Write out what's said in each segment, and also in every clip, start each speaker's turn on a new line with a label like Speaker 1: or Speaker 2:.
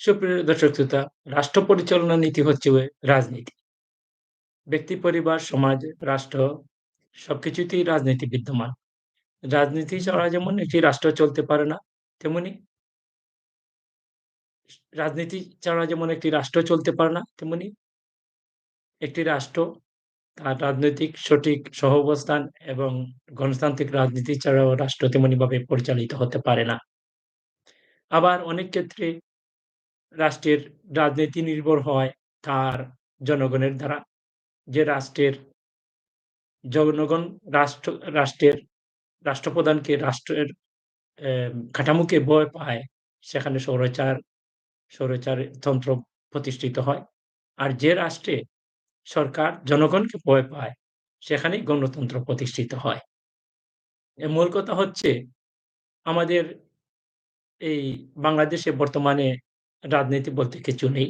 Speaker 1: সুপ্রিয় দর্শক শ্রোতা, রাষ্ট্র পরিচালনা নীতি হচ্ছে রাজনীতি। ব্যক্তি, পরিবার, সমাজ, রাষ্ট্র সবকিছুতেই রাজনীতি বিদ্যমান। রাজনীতি ছাড়া যেমন একটি রাষ্ট্র চলতে পারে না, তেমনি রাজনীতি ছাড়া যেমন একটি রাষ্ট্র চলতে পারে না, তেমনি একটি রাষ্ট্র তার রাজনৈতিক সঠিক সহাবস্থান এবং গণতান্ত্রিক রাজনীতি ছাড়াও রাষ্ট্র তেমনিভাবে পরিচালিত হতে পারে না। আবার অনেক ক্ষেত্রে রাষ্ট্রের রাজনীতি নির্ভর হয় তার জনগণের দ্বারা। যে রাষ্ট্রের জনগণ রাষ্ট্র রাষ্ট্রের রাষ্ট্রপ্রধানকে রাষ্ট্রের কাঠামোকে ভয় পায়, সেখানে স্বৈরাচার তন্ত্র প্রতিষ্ঠিত হয়। আর যে রাষ্ট্রে সরকার জনগণকে ভয় পায়, সেখানেই গণতন্ত্র প্রতিষ্ঠিত হয়। মূল কথা হচ্ছে আমাদের এই বাংলাদেশে বর্তমানে রাজনীতি বলতে কিছু নেই।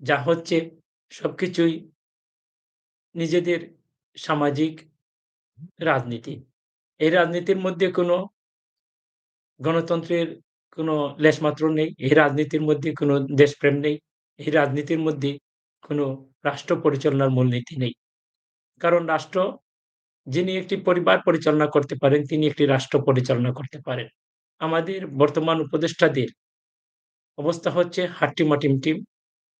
Speaker 1: যা হচ্ছে সবকিছুই নিজেদের সামাজিক রাজনীতি। এই রাজনীতির মধ্যে কোনো গণতন্ত্রের কোনো লেশমাত্র নেই। এই রাজনীতির মধ্যে কোনো দেশপ্রেম নেই। এই রাজনীতির মধ্যে কোনো রাষ্ট্র পরিচালনার মূলনীতি নেই। কারণ রাষ্ট্র যিনি একটি পরিবার পরিচালনা করতে পারেন, তিনি একটি রাষ্ট্র পরিচালনা করতে পারেন। আমাদের বর্তমান উপদেষ্টাদের অবস্থা হচ্ছে হাট্টিমা টিম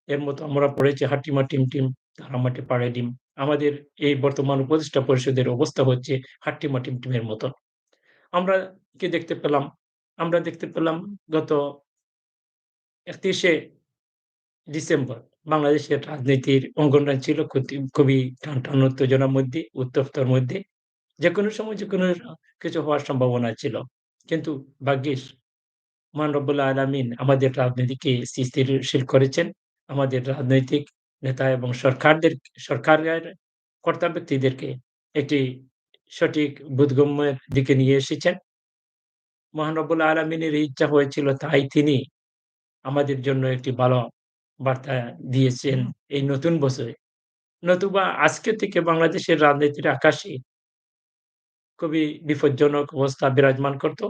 Speaker 1: এর মতো আমরা পড়েছি হাট্টিমা টিমটিম, তারা মাটি পাড়ে ডিম। আমাদের এই বর্তমান উপদেষ্টা পরিষদের অবস্থা হচ্ছে হাট্টিমা টিমটিমের মতো। আমরা কি দেখতে পেলাম? আমরা দেখতে পেলাম গত ৩১শে ডিসেম্বর বাংলাদেশের রাজনীতির অঙ্গনটা ছিল খুবই টানটান উত্তেজনার মধ্যে, উত্তপ্তর মধ্যে। যেকোনো সময় যে কোনো কিছু হওয়ার সম্ভাবনা ছিল। কিন্তু ভাগ্যিস মহান রব্বুল আলামিন আমাদের রাজনীতিকে স্থিতিশীল করেছেন। আমাদের রাজনৈতিক নেতা এবং সরকারদের, সরকারের কর্তা ব্যক্তিদেরকে একটি সঠিক বোধগম্যের দিকে নিয়ে এসেছেন। মহান রব্বুল আলামিনের ইচ্ছা হয়েছিল তাই তিনি আমাদের জন্য একটি ভালো বার্তা দিয়েছেন এই নতুন বছরে। নতুবা আজকে থেকে বাংলাদেশের রাজনীতির আকাশে খুবই বিপজ্জনক অবস্থা বিরাজমান করত।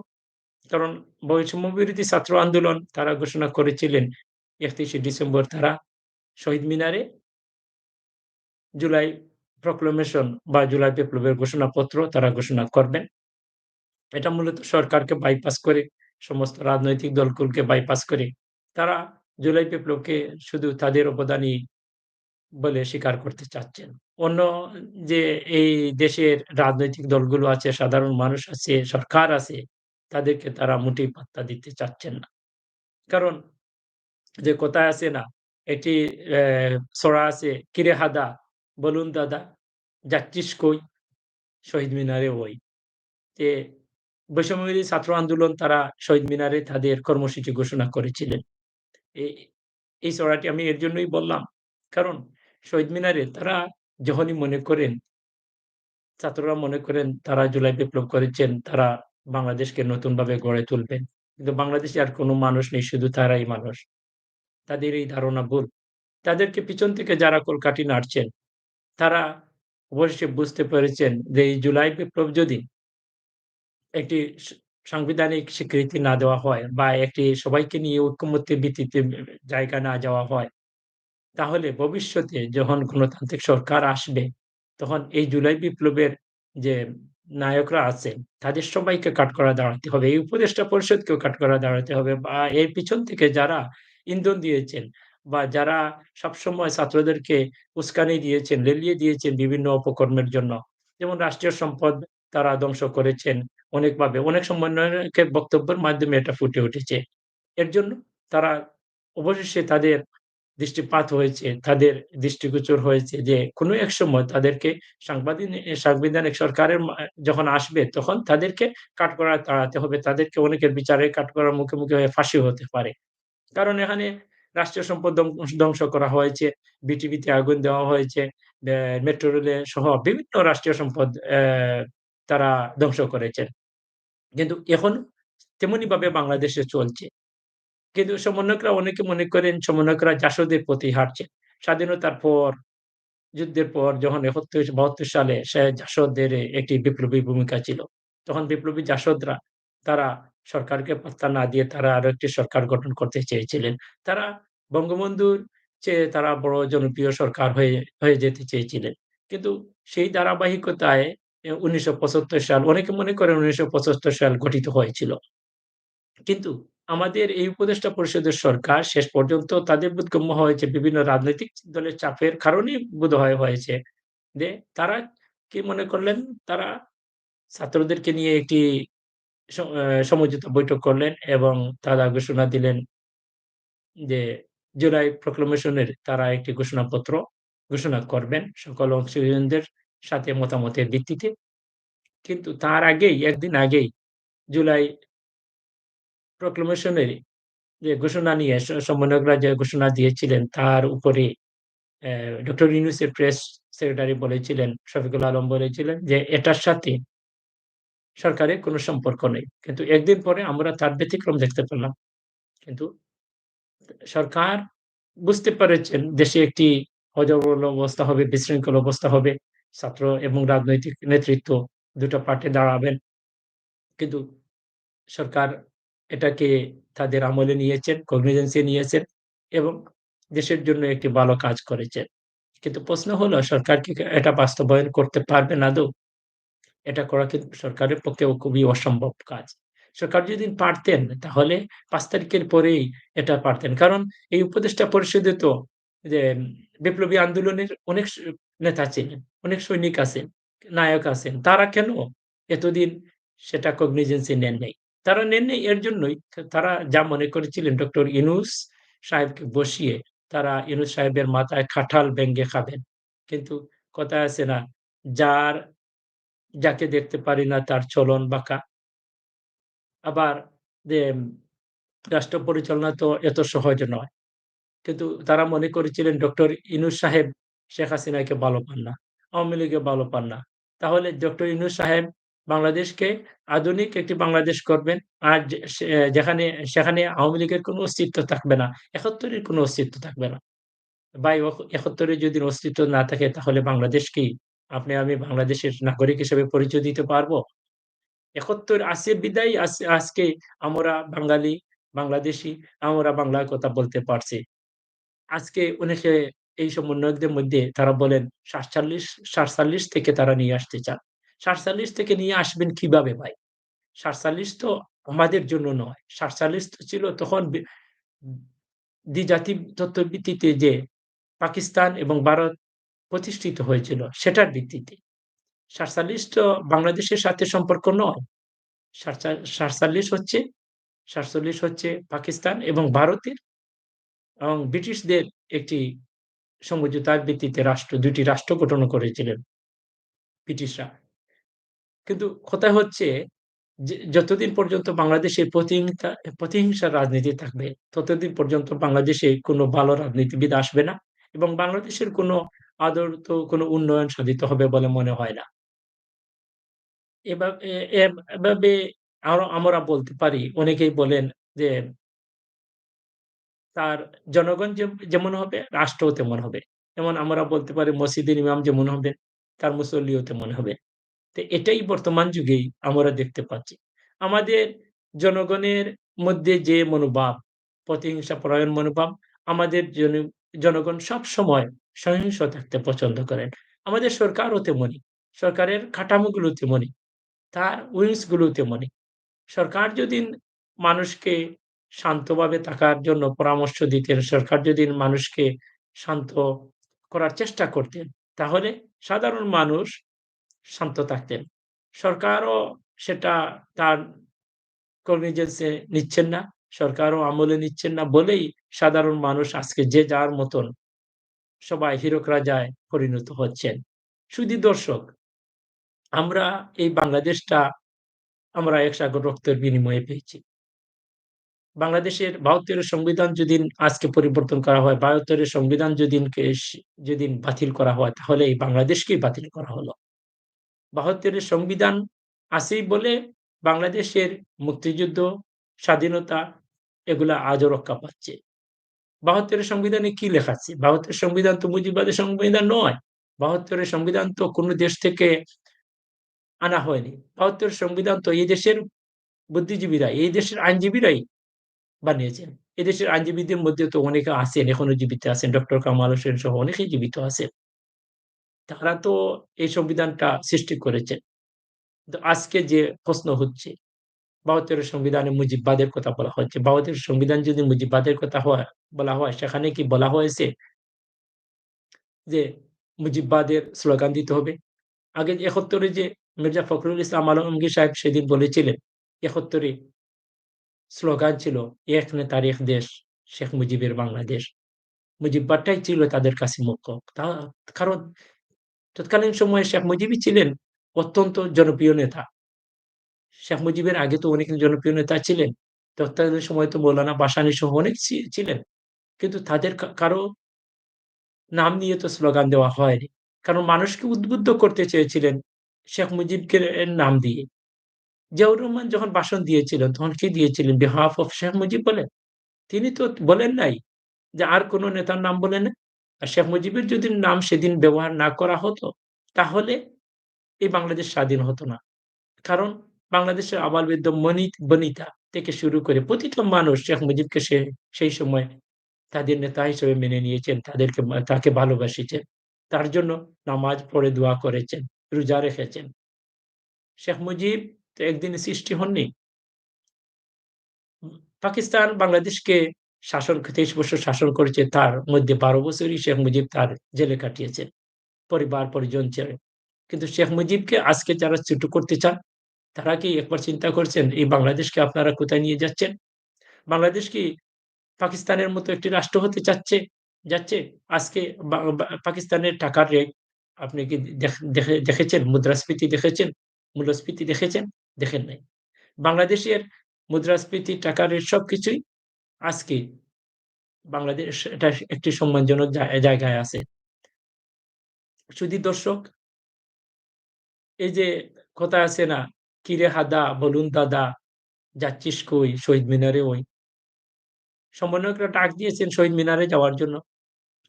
Speaker 1: কারণ বৈষম্য বিরোধী ছাত্র আন্দোলন তারা ঘোষণা করেছিলেন ৩১শে ডিসেম্বর তারা শহীদ মিনারে জুলাই প্রক্লেমেশন বা জুলাই বিপ্লবের ঘোষণাপত্র তারা ঘোষণা করবেন। এটা মূলত সরকারকে বাইপাস করে সমস্ত রাজনৈতিক দলগুলোকে বাইপাস করে তারা জুলাই বিপ্লবকে শুধু তাদের অবদানই বলে স্বীকার করতে চাচ্ছেন। অন্য যে এই দেশের রাজনৈতিক দলগুলো আছে, সাধারণ মানুষ আছে, সরকার আছে, তাদেরকে তারা মোটেই পাত্তা দিতে চাচ্ছেন না। কারণ যে কথায় আছে না, এটি ছড়া আছে, "কিরে হাদা বলুন দাদা যাচ্ছিস কই? শহীদ মিনারে ওই।" যে বৈষম্যবিরোধী ছাত্র আন্দোলন তারা শহীদ মিনারে তাদের কর্মসূচি ঘোষণা করেছিলেন। এই এই ছড়াটি আমি এর জন্যই বললাম। কারণ শহীদ মিনারে তারা যখনই মনে করেন ছাত্ররা মনে করেন তারা জুলাই বিপ্লব করেছেন, তারা বাংলাদেশকে নতুনভাবে গড়ে তুলবেন। কিন্তু বাংলাদেশে আর কোনো মানুষ নেই, শুধু তারাই মানুষ। তাদের এই ধারণা ভুল। তাদেরকে পিছন থেকে যারা কলকাঠি নাড়ছেন, তারা অবশ্যই বুঝতে পেরেছেন যে এই জুলাই বিপ্লব যদি একটি সাংবিধানিক স্বীকৃতি না দেওয়া হয় বা একটি সবাইকে নিয়ে ঐকমত্যের ভিত্তিতে জায়গা না যাওয়া হয়, তাহলে ভবিষ্যতে যখন গণতান্ত্রিক সরকার আসবে, তখন এই জুলাই বিপ্লবের যে নায়করা আছেন, তাদের সবাইকে কাঠগড়ায় দাঁড়াতে হবে। এই উপদেষ্টা পরিষদকেও কাঠগড়ায় দাঁড়াতে হবে বা এর পিছন থেকে যারা ইন্ধন দিয়েছেন বা যারা সবসময় ছাত্রদেরকে উস্কানি দিয়েছেন, লেলিয়ে দিয়েছেন বিভিন্ন অপকর্মের জন্য। যেমন রাষ্ট্রীয় সম্পদ তারা ধ্বংস করেছেন অনেকভাবে। অনেক সমন্বয়কে বক্তব্যের মাধ্যমে এটা ফুটে উঠেছে। এর জন্য তারা অবশেষে তাদের দৃষ্টিপাত হয়েছে, তাদের দৃষ্টিগোচর হয়েছে যে কোনো এক সময় তাদেরকে সাংবাদিক সাংবিধানিক সরকারের যখন আসবে তখন তাদেরকে কাঠগড়ায় তাড়াতে হবে। তাদেরকে অনেকের বিচারে কাঠগড়ার মুখে, মুখে হয়ে ফাঁসি হতে পারে। কারণ এখানে রাষ্ট্রীয় সম্পদ ধ্বংস করা হয়েছে, বিটিভিতে আগুন দেওয়া হয়েছে, মেট্রো রেলে সহ বিভিন্ন রাষ্ট্রীয় সম্পদ তারা ধ্বংস করেছেন। কিন্তু এখন তেমনিভাবে বাংলাদেশে চলছে। কিন্তু সমন্বয়করা অনেকে মনে করেন সমন্বয়করা জাসদের পথেই হাঁটছেন। স্বাধীনতার পর, যুদ্ধের পর যখন ৭১-৭২ সালে সে জাসদের একটি বিপ্লবী ভূমিকা ছিল। তখন বিপ্লবী জাসদরা তারা সরকারকে পাত্তা না দিয়ে তারা আরও একটি সরকার গঠন করতে চেয়েছিলেন। তারা বঙ্গবন্ধুর চেয়ে তারা বড় জনপ্রিয় সরকার হয়ে হয়ে যেতে চেয়েছিলেন। কিন্তু সেই ধারাবাহিকতায় উনিশশো ১৯৭৫ সাল অনেকে মনে করেন ১৯৭৫ সাল গঠিত হয়েছিল। কিন্তু আমাদের এই উপদেষ্টা পরিষদের সরকার শেষ পর্যন্ত তাদের বোধগম্য হয়েছে, বিভিন্ন রাজনৈতিক দলের চাপের কারণেই বোধ হয় হয়েছে। যে তারা কি মনে করলেন? তারা ছাত্রদেরকে নিয়ে একটি সমঝোতা বৈঠক করলেন এবং তারা ঘোষণা দিলেন যে জুলাই প্রক্লামেশন এর তারা একটি ঘোষণাপত্র ঘোষণা করবেন সকল অংশগ্রহণদের সাথে মতামতের ভিত্তিতে। কিন্তু তার আগেই, একদিন আগেই জুলাই প্রক্লামেশন এর যে ঘোষণা নিয়ে সমন্বয়করা যে ঘোষণা দিয়েছিলেন তার উপরে ডক্টর ইউনূসের প্রেস সেক্রেটারি বলেছিলেন, শফিকুল আলম বলেছিলেন যে এটার সাথে সরকারের কোনো সম্পর্ক নেই। কিন্তু একদিন পরে আমরা তার ব্যতিক্রম দেখতে পেলাম। কিন্তু সরকার বুঝতে পেরেছেন দেশে একটি হযবরল অবস্থা হবে, বিশৃঙ্খল অবস্থা হবে। ছাত্র এবং রাজনৈতিক নেতৃত্ব দুটো পার্টি দাঁড়াবেন। কিন্তু সরকার এটাকে তাদের আমলে নিয়েছেন, এ নিয়েছেন এবং দেশের জন্য একটি ভালো কাজ করেছেন। কিন্তু প্রশ্ন হলো সরকার কি এটা বাস্তবায়ন করতে পারবে না আদৌ? এটা করা কিন্তু সরকারের পক্ষেও খুবই অসম্ভব কাজ। সরকার যদি পারতেন তাহলে পাঁচ তারিখের পরেই এটা পারতেন। কারণ এই উপদেষ্টা পরিষদে তো যে বিপ্লবী আন্দোলনের অনেক নেতা ছিলেন, অনেক সৈনিক আছেন, নায়ক আছেন। তারা কেন এতদিন সেটা এ নেন নাই? তারা নেন নাই এর জন্যই তারা যা মনে করেছিলেন ডক্টর ইউনূস সাহেবকে বসিয়ে তারা ইনুস সাহেবের মাথায় কাঁঠাল ভেঙে খাবেন। কিন্তু কথায় আছে না, যার যাকে দেখতে পারি না তার চলন বাঁকা। আবার রাষ্ট্র পরিচালনা তো এত সহজ নয়। কিন্তু তারা মনে করেছিলেন ডক্টর ইনুস সাহেব শেখ হাসিনাকে ভালো পান না। আওয়ামী লীগে ভালো পান না। তাহলে ডক্টর ইনুস সাহেব বাংলাদেশকে আধুনিক একটি বাংলাদেশ করবেন। আর যেখানে সেখানে আওয়ামী লীগের কোনো অস্তিত্ব থাকবে না। ৭১ এর কোনো অস্তিত্ব থাকবে না। ৭১ এর যদি অস্তিত্ব না থাকে তাহলে বাংলাদেশ কি আপনি আমি বাংলাদেশের নাগরিক হিসেবে পরিচয় দিতে পারব? ৭১ আছে বিদায় আজ আজকে আমরা বাঙালি, বাংলাদেশী, আমরা বাংলায় কথা বলতে পারছি। আজকে অনেকে এই সমন্বয়কদের মধ্যে তারা বলেন ৪৭ ৪৭ থেকে তারা নিয়ে আসতে চান। ৪৭ থেকে নিয়ে আসবেন কীভাবে ভাই? ৪৭ তো আমাদের জন্য নয়। ৪৭ তো ছিল তখন দ্বিজাতি তত্ত্বের ভিত্তিতে যে পাকিস্তান এবং ভারত প্রতিষ্ঠিত হয়েছিল, সেটার ভিত্তিতে। ৪৭ তো বাংলাদেশের সাথে সম্পর্ক নয়। ৪৭ হচ্ছে ৪৭ হচ্ছে পাকিস্তান এবং ভারতের এবং ব্রিটিশদের একটি সমঝোতার ভিত্তিতে রাষ্ট্র ২ টি রাষ্ট্র গঠন করেছিলেন ব্রিটিশরা। কিন্তু কথা হচ্ছে যতদিন পর্যন্ত বাংলাদেশে প্রতিহিংসা প্রতিহিংসার রাজনীতি থাকবে, ততদিন পর্যন্ত বাংলাদেশে কোনো ভালো রাজনীতিবিদ আসবে না এবং বাংলাদেশের কোনো আদৌত কোনো উন্নয়ন সাধিত হবে বলে মনে হয় না। এভাবে আরও আমরা বলতে পারি, অনেকেই বলেন যে তার জনগণ যেমন হবে, রাষ্ট্রও তেমন হবে। যেমন আমরা বলতে পারি মসজিদের ইমাম যেমন হবেন, তার মুসল্লিও তেমন হবে। তো এটাই বর্তমান যুগেই আমরা দেখতে পাচ্ছি। আমাদের জনগণের মধ্যে যে মনোভাব, প্রতিহিংসা পরায়ণ মনোভাব, আমাদের জন জনগণ সবসময় সহিংস থাকতে পছন্দ করেন। আমাদের সরকারও তেমনি। সরকারের কাঠামোগুলো তেমনি। তার উইংসগুলো তেমনি। সরকার যদি মানুষকে শান্তভাবে থাকার জন্য পরামর্শ দিতেন, সরকার যদি মানুষকে শান্ত করার চেষ্টা করতেন, তাহলে সাধারণ মানুষ শান্ত থাকতেন। সরকারও সেটা তার এ নিচ্ছেন না, সরকারও আমলে নিচ্ছেন না বলেই সাধারণ মানুষ আজকে যে যার মতন সবাই হীরক রাজায় পরিণত হচ্ছেন। শুধু দর্শক, আমরা এই বাংলাদেশটা আমরা এক সাগর রক্তের বিনিময়ে পেয়েছি। বাংলাদেশের ৭২ সংবিধান যদি আজকে পরিবর্তন করা হয়, ৭২ এর সংবিধান যেদিনকে সে যেদিন বাতিল করা হয় তাহলে এই বাংলাদেশকেই বাতিল করা হলো। ৭২ এর সংবিধান আছেই বলে বাংলাদেশের মুক্তিযুদ্ধ, স্বাধীনতা এগুলা আজও রক্ষা পাচ্ছে। ৭২ এর সংবিধানে কি লেখা আছে? ৭২ এর সংবিধান তো মুজিবাদের সংবিধান নয়। বাহাত্তরের সংবিধান তো কোন দেশ থেকে আনা হয়নি। বাহাত্তরের সংবিধান তো এই দেশের বুদ্ধিজীবীরা, এই দেশের আইনজীবীরাই বানিয়েছেন। এদেশের আইনজীবীদের মধ্যে তো অনেকে আছেন, এখনও জীবিত আছেন। ডক্টর কামাল হোসেন সহ অনেকেই জীবিত আছেন। তারা তো এই সংবিধানটা সৃষ্টি করেছেন। আজকে যে প্রশ্ন হচ্ছে ৭২ এর সংবিধানে মুজিববাদের কথা বলা হচ্ছে। ৭২ এর সংবিধান যদি মুজিববাদের কথা হয় বলা হয়, সেখানে কি বলা হয়েছে যে মুজিববাদের স্লোগান দিতে হবে? আগে ৭১ এ যে মির্জা ফখরুল ইসলাম আলমগীর সাহেব সেদিন বলেছিলেন, ৭১ এ স্লোগান ছিল, "এক নে তারিখ দেশ, শেখ মুজিবের বাংলাদেশ।" মুজিববাদটাই ছিল তাদের কাছে মুখ্য। কারণ তৎকালীন সময়ে শেখ মুজিবই ছিলেন অত্যন্ত জনপ্রিয় নেতা। শেখ মুজিবের আগে তো অনেক জনপ্রিয় নেতা ছিলেন। তৎকালীন সময় তো মৌলানা ভাসানী সহ অনেক ছিলেন। কিন্তু তাদের কারও নাম নিয়ে তো স্লোগান দেওয়া হয়নি। কারণ মানুষকে উদ্বুদ্ধ করতে চেয়েছিলেন শেখ মুজিবকে নাম দিয়ে। জিয়াউর রহমান যখন ভাষণ দিয়েছিলেন, তখন কি দিয়েছিলেন? behalf অফ শেখ মুজিব বলেন তিনি তো বলেন নাই যে আর কোন নেতার নাম বলেন নাই। শেখ মুজিবের যদি নাম সেদিন ব্যবহার না করা হতো, তাহলে এই বাংলাদেশ স্বাধীন হতো না। কারণ বাংলাদেশের আবাল-বৃদ্ধ মনি বনিতা থেকে শুরু করে প্রতিটা মানুষ শেখ মুজিবকে সে সেই সময় তাদের নেতা হিসেবে মেনে নিয়েছেন। তাদেরকে তাকে ভালোবাসিছেন। তার জন্য নামাজ পড়ে দোয়া করেছেন, রোজা রেখেছেন। শেখ মুজিব তো একদিন সৃষ্টি হননি। পাকিস্তান বাংলাদেশকে শাসন ২৩ বছর শাসন করেছে। তার মধ্যে ১২ বছরই শেখ মুজিব তার জেলে কাটিয়েছেন। পরিবার-পরিজন ছেড়ে। কিন্তু শেখ মুজিবকে আজকে যারা ছোট করতে চান, তারা কি একবার চিন্তা করছেন এই বাংলাদেশকে আপনারা কোথায় নিয়ে যাচ্ছেন? বাংলাদেশ কি পাকিস্তানের মতো একটি রাষ্ট্র হতে চাচ্ছে যাচ্ছে? আজকে পাকিস্তানের টাকার রেট আপনি কি দেখে দেখেছেন? মুদ্রাস্ফীতি দেখেছেন? মূল্যস্ফীতি দেখেছেন? দেখেন নাই। বাংলাদেশের মুদ্রাস্ফীতি, টাকার রেট সবকিছুই আজকে বাংলাদেশ এটা একটি সম্মানজনক জায় জায়গায় আছে। শুধু দর্শক এই যে কথা আছে না, "কিরে হাদা বলুন দাদা, যাচ্ছিস কই? শহীদ মিনারে ওই।" সমন্বয়করা ডাক দিয়েছেন শহীদ মিনারে যাওয়ার জন্য।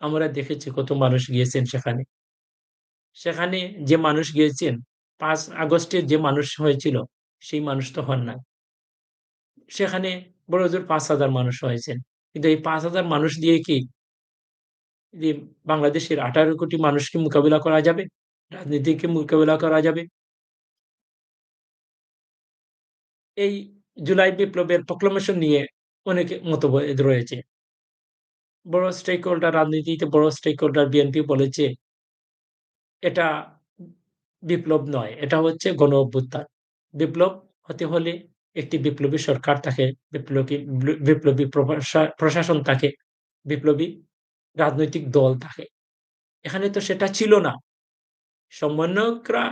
Speaker 1: আমরা দেখেছি কত মানুষ গিয়েছেন সেখানে। সেখানে যে মানুষ গিয়েছেন, পাঁচ আগস্টে যে মানুষ হয়েছিল, সেই মানুষ তো হন নাই। সেখানে বড়জোর ৫,০০০ মানুষ হয়েছেন। কিন্তু এই ৫,০০০ মানুষ দিয়ে কি বাংলাদেশের ১৮ কোটি মানুষকে মোকাবিলা করা যাবে? রাজনীতিকে মোকাবিলা করা যাবে? এই জুলাই বিপ্লবের প্রক্লামেশন নিয়ে অনেকে মতভেদ রয়েছে। বড় স্টেক হোল্ডার রাজনীতিতে বড় স্টেক হোল্ডার বিএনপি বলেছে এটা বিপ্লব নয়। এটা হচ্ছে গণ-অভ্যুত্থান। বিপ্লব হতে হলে একটি বিপ্লবী সরকার থাকে, বিপ্লবী বিপ্লবী প্রশা প্রশাসন থাকে, বিপ্লবী রাজনৈতিক দল থাকে। এখানে তো সেটা ছিল না। সমন্বয়করা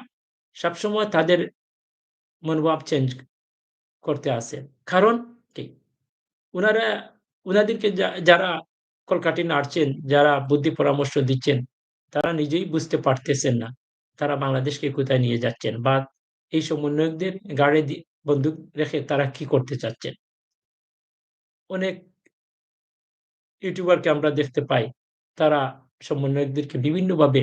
Speaker 1: সবসময় তাদের মনোভাব চেঞ্জ করতে আসেন। কারণ কি? উনারা উনাদেরকে যা যারা কলকাঠি নাড়ছেন, যারা বুদ্ধি পরামর্শ দিচ্ছেন, তারা নিজেই বুঝতে পারতেছেন না। তারা বাংলাদেশকে কোথায় নিয়ে যাচ্ছেন বা এই সমন্বয়কদের দি বন্দুক রেখে তারা কি করতে চাচ্ছেন। অনেক ইউটিউবারকে আমরা দেখতে পাই। তারা সমন্বয়কদেরকে বিভিন্নভাবে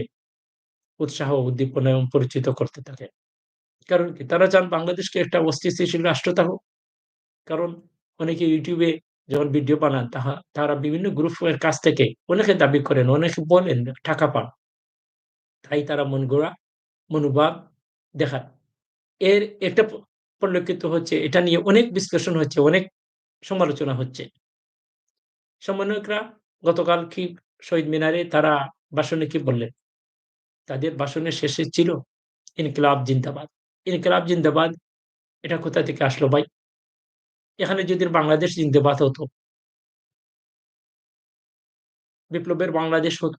Speaker 1: উৎসাহ, উদ্দীপনা এবং পরিচিত করতে থাকে। কারণ কি? তারা চান বাংলাদেশকে একটা অস্থিতিশীল রাষ্ট্র থাকুক। কারণ অনেকে ইউটিউবে যখন ভিডিও বানান তাহা তারা বিভিন্ন গ্রুপের কাছ থেকে অনেকে দাবি করেন, অনেকে বলেন টাকা পান। তাই তারা মন গড়া মনোভাব দেখান। এর একটা পরিলক্ষিত হচ্ছে এটা নিয়ে অনেক বিশ্লেষণ হচ্ছে, অনেক সমালোচনা হচ্ছে। সমন্বয়করা গতকাল কি শহীদ মিনারে তারা ভাষণে কি বললেন? তাদের ভাষণের শেষে ছিল ইনকিলাব জিন্দাবাদ। ইনকিলাব জিন্দাবাদ এটা কোথা থেকে আসলো ভাই? এখানে যদি বাংলাদেশ জিন্দাবাদ হতো বিপ্লবের বাংলাদেশ হতো,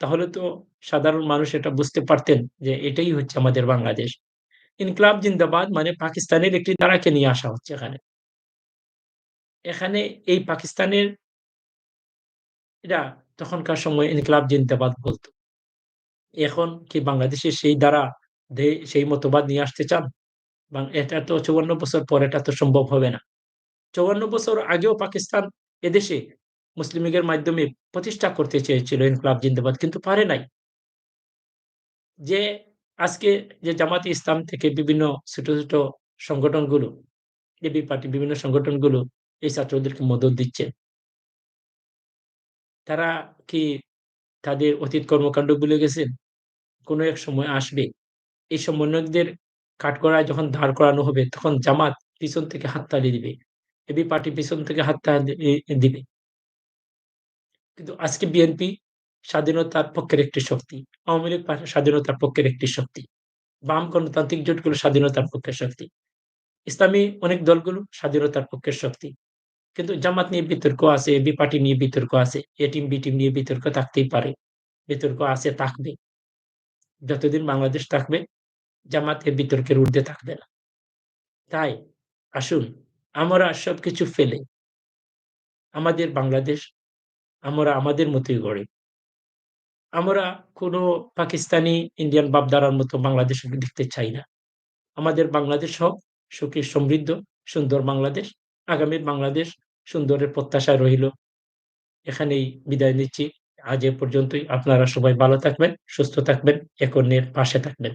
Speaker 1: তাহলে তো সাধারণ মানুষ এটা বুঝতে পারতেন যে এটাই হচ্ছে আমাদের বাংলাদেশ। ইনকিলাব জিন্দাবাদ মানে পাকিস্তানের একটি ধারাকে নিয়ে আসা হচ্ছে এখানে। এখানে এই পাকিস্তানের এরা তখনকার সময় ইনকিলাব জিন্দাবাদ বলত। এখন কি বাংলাদেশের সেই ধারা দে সেই মতবাদ নিয়ে আসতে চান? এটা তো ৫৪ বছর পর এটা তো সম্ভব হবে না। ৫৪ বছর আগেও পাকিস্তান এদেশে মুসলিম লীগের মাধ্যমে প্রতিষ্ঠা করতে চেয়েছিল ইনকলাব জিন্দাবাদ, কিন্তু পারে নাই। যে আজকে যে জামাতে ইসলাম থেকে বিভিন্ন ছোট, ছোট সংগঠনগুলো, এবি পার্টি বিভিন্ন সংগঠনগুলো এই ছাত্রদেরকে মদত দিচ্ছে। তারা কি তাদের অতীত কর্মকাণ্ড ভুলে গেছেন? কোনো এক সময় আসবে। এই সমন্বয়কদের কাঠগড়ায় যখন দাঁড় করানো হবে তখন জামাত পিছন থেকে হাততালি দিবে। এবি পার্টি পিছন থেকে ই দিবে। কিন্তু আজকে বিএনপি স্বাধীনতার পক্ষের একটি শক্তি। আওয়ামী লীগ স্বাধীনতার পক্ষের একটি শক্তি। বাম গণতান্ত্রিক জোটগুলো স্বাধীনতার পক্ষের শক্তি। ইসলামী অনেক দলগুলো স্বাধীনতার পক্ষের শক্তি। কিন্তু জামাত নিয়ে বিতর্ক আছে, এবি পার্টি নিয়ে বিতর্ক আছে, এ টিম, বি টিম নিয়ে বিতর্ক থাকতেই পারে। বিতর্ক আছে, থাকবে। যতদিন বাংলাদেশ থাকবে জামাত এ বিতর্কের ঊর্ধ্বে থাকবে না। তাই আসুন আমরা সবকিছু ফেলে আমাদের বাংলাদেশ আমরা আমাদের মতোই গড়ি। আমরা কোনো পাকিস্তানি, ইন্ডিয়ান বাপদারার মতো বাংলাদেশ দেখতে চাই না। আমাদের বাংলাদেশ হোক সুখী, সমৃদ্ধ, সুন্দর বাংলাদেশ। আগামী বাংলাদেশ সুন্দরের প্রত্যাশা রইল। এখানেই বিদায় নিচ্ছি। আজ এ পর্যন্তই। আপনারা সবাই ভালো থাকবেন, সুস্থ থাকবেন, একনের পাশে থাকবেন।